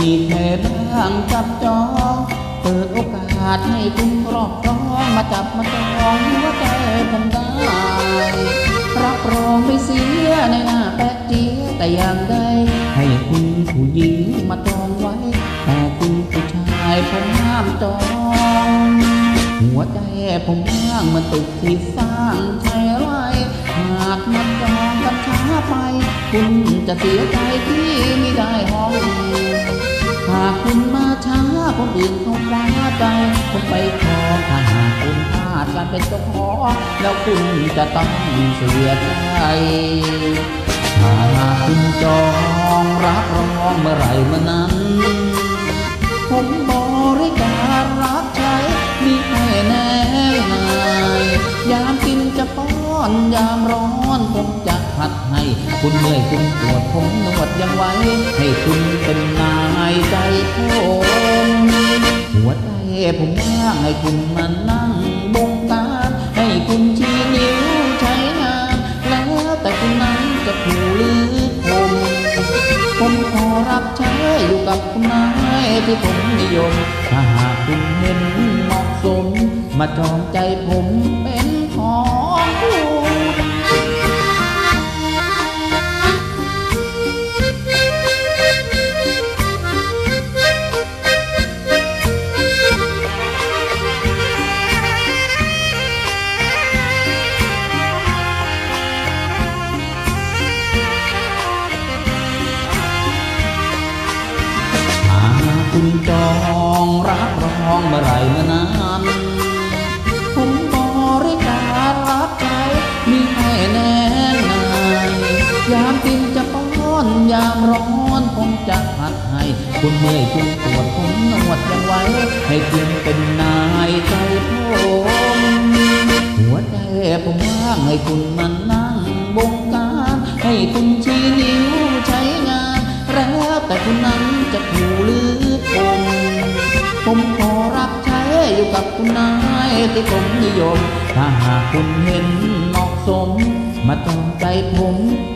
มีแค่บ้างจับจองเปิดโอกาสให้คุณรอบครองมาจับมาจองหัวใจผมได้รับรองไม่เสียในหน้าแป๊ะเจียแต่อย่างใดให้คุณผู้หญิงมาจองไว้ แต่คุณผู้ชายผมห้ามจอง หัวใจผมว่างมันตึกที่สร้างใช่ คุณจะเสียใจที่ไม่ได้ห้องหากคุณมาช้าคนอื่นเขาคว้าใจผมไปขอถ้าหากคุณพลาดการเป็นเจ้าของแล้วคุณจะต้องเสียใจถ้าหากคุณจองรับรองเมื่อไรเมื่อนั้น ผมบริการรับ อนยามร้อนผมจะผัดให้ คุณเมื่อยคุณปวดผมนวดยังไว้ ให้คุณเป็นนายใจผมหัวใจผมว่างให้คุณมานั่งบงการให้คุณชี้นิ้วใช้งาน แล้วแต่คุณนั้นจะถูหรือผมผมขอรับใช้อยู่กับคุณนายที่ผมนิยม ถ้าหากคุณเห็นเหมาะสม มาจองใจผมเป็น องเมื่อไรเมื่อนั้นผมบริการรับใช้มีให้แน่นายยามกินจะป้อนยามร้อนผมจะผัดให้คุณเมื่อยคุณปวดผมนวดยังไว้ ให้คุณเป็นนายใจผมหัวใจผมว่างให้คุณมานั่งบงการ ให้คุณชี้นิ้วใช้งาน แล้วแต่คุณนั้นจะถูหรือ อยู่กับคุณนายที่ผมนิยม ถ้าหากคุณเห็นเหมาะสม มาตรงใจผมเป็นของ